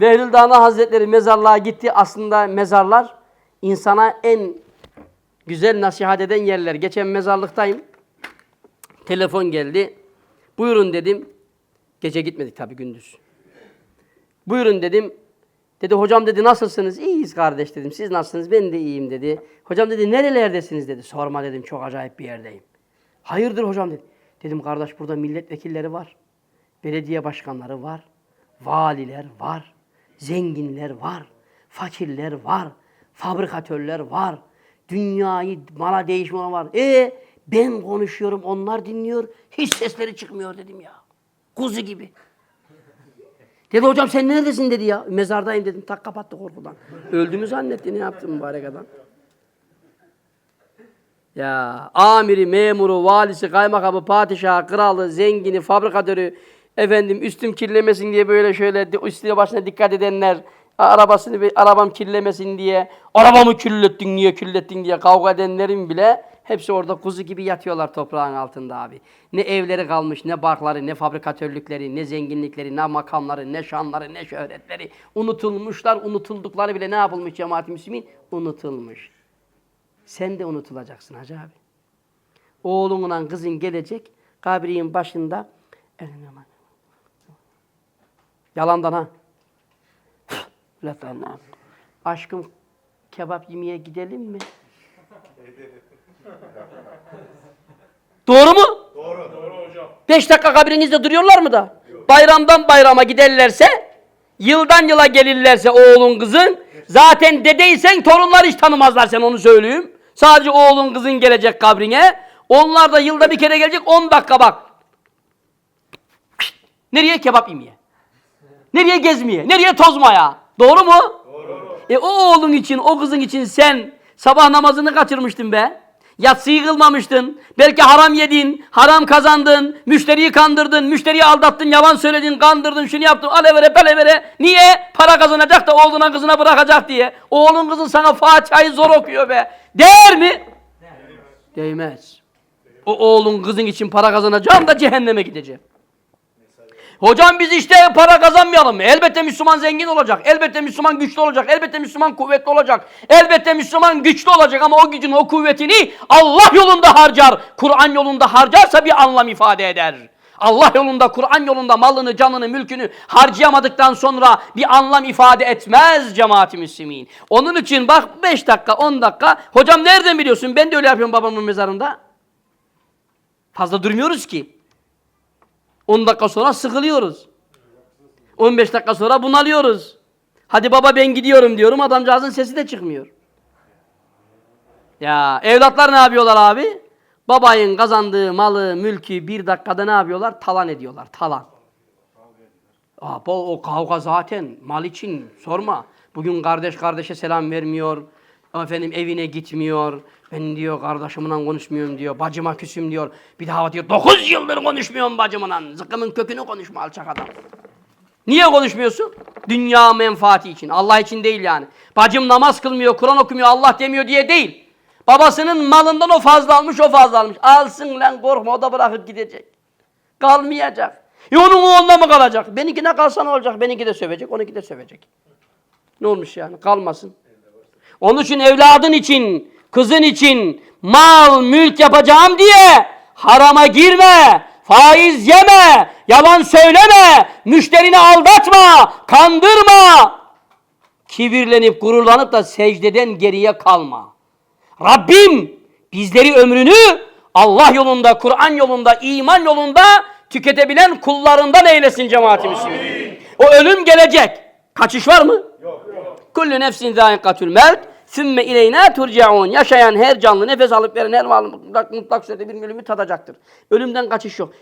Behlül Dana Hazretleri mezarlığa gitti. Aslında mezarlar insana en güzel nasihat eden yerler. Geçen mezarlıktayım. Telefon geldi. Buyurun dedim. Gece gitmedik tabii gündüz. Buyurun dedim. Dedi hocam dedi nasılsınız? İyiyiz kardeş dedim. Siz nasılsınız? Ben de iyiyim dedi. Hocam dedi nerelerdesiniz dedi. Sorma dedim çok acayip bir yerdeyim. Hayırdır hocam dedi. Dedim kardeş burada milletvekilleri var. Belediye başkanları var. Valiler var. Zenginler var. Fakirler var. Fabrikatörler var. Dünyayı mala değişme var. E ben konuşuyorum onlar dinliyor. Hiç sesleri çıkmıyor dedim ya. Kuzu gibi. Dedi hocam sen neredesin dedi ya. Mezardayım dedim. Tak kapattı korkudan. Öldüğümü zannetti. Ne yaptın mübarek adam? Ya amiri, memuru, valisi, kaymakamı, padişahı, kralı, zengini, fabrikatörü, efendim üstüm kirlemesin diye böyle şöyle üstüne başına dikkat edenler, arabasını arabam kirlemesin diye, arabamı kirlettin niye kirlettin diye kavga edenlerin bile hepsi orada kuzu gibi yatıyorlar toprağın altında abi. Ne evleri kalmış, ne barkları, ne fabrikatörlükleri, ne zenginlikleri, ne makamları, ne şanları, ne şöhretleri. Unutulmuşlar, unutuldukları bile ne yapılmış cemaat-i müslümin? Unutulmuş. Sen de unutulacaksın hacı abi. Oğlunla kızın gelecek, kabriyin başında yalandan ha. Ha. Aşkım kebap yemeye gidelim mi? Doğru mu? Doğru. Doğru hocam. Beş dakika kabrinizde duruyorlar mı da? Bayramdan bayrama giderlerse, yıldan yıla gelirlerse oğlun kızın, zaten dedeysen torunlar hiç tanımazlar sen onu söyleyeyim. Sadece oğlun kızın gelecek kabrine. Onlar da yılda bir kere gelecek 10 dakika bak. Nereye kebap yemeye? Nereye gezmeye? Nereye tozmaya? Doğru mu? Doğru. E o oğlun için, o kızın için sen sabah namazını kaçırmıştın be. Yatsıyı kılmamıştın. Belki haram yedin, haram kazandın, müşteriyi kandırdın, müşteriyi aldattın, yalan söyledin, kandırdın, şunu yaptın, alevere pelevere. Niye? Para kazanacak da oğluna kızına bırakacak diye. Oğlun kızın sana Fatiha'yı zor okuyor be. Değer mi? Değmez. O oğlun kızın için para kazanacağım da cehenneme gideceğim. Hocam biz işte para kazanmayalım. Elbette Müslüman zengin olacak. Elbette Müslüman güçlü olacak. Elbette Müslüman kuvvetli olacak. Elbette Müslüman güçlü olacak ama o gücün, o kuvvetini Allah yolunda harcar. Kur'an yolunda harcarsa bir anlam ifade eder. Allah yolunda, Kur'an yolunda malını, canını, mülkünü harcayamadıktan sonra bir anlam ifade etmez cemaat-i. Onun için bak 5 dakika, 10 dakika. Hocam nereden biliyorsun? Ben de öyle yapıyorum babamın mezarında. Fazla durmuyoruz ki. 10 dakika sonra sıkılıyoruz. 15 dakika sonra bunalıyoruz. Hadi baba ben gidiyorum diyorum adamcağızın sesi de çıkmıyor. Ya evlatlar ne yapıyorlar abi? Babayın kazandığı malı, mülkü bir dakikada ne yapıyorlar? Talan ediyorlar. Talan. Aa, o kavga zaten mal için sorma. Bugün kardeş kardeşe selam vermiyor. Efendim evine gitmiyor. Ben diyor kardeşimle konuşmuyorum diyor. Bacıma küsüm diyor. Bir daha diyor 9 yıldır konuşmuyorum bacımla. Zıkkımın kökünü konuşma alçak adam. Niye konuşmuyorsun? Dünya menfaati için. Allah için değil yani. Bacım namaz kılmıyor, Kur'an okumuyor, Allah demiyor diye değil. Babasının malından o fazla almış, o fazla almış. Alsın lan korkma o da bırakıp gidecek. Kalmayacak. E onun oğluna mı kalacak? Benimkine kalsa ne olacak? Benimki de sövecek, onunki de sövecek. Ne olmuş yani? Kalmasın. Onun için evladın için, kızın için mal, mülk yapacağım diye harama girme, faiz yeme, yalan söyleme, müşterini aldatma, kandırma. Kibirlenip gururlanıp da secdeden geriye kalma. Rabbim bizleri ömrünü Allah yolunda, Kur'an yolunda, iman yolunda tüketebilen kullarından eylesin cemaati müslümin. O ölüm gelecek. Kaçış var mı? Kullu nefsin zâikatül mevt. Sümme ileyna turcaun. Yaşayan her canlı nefes alıp veren her varlık mutlak, mutlak surette bir ölümü tadacaktır. Ölümden kaçış yok.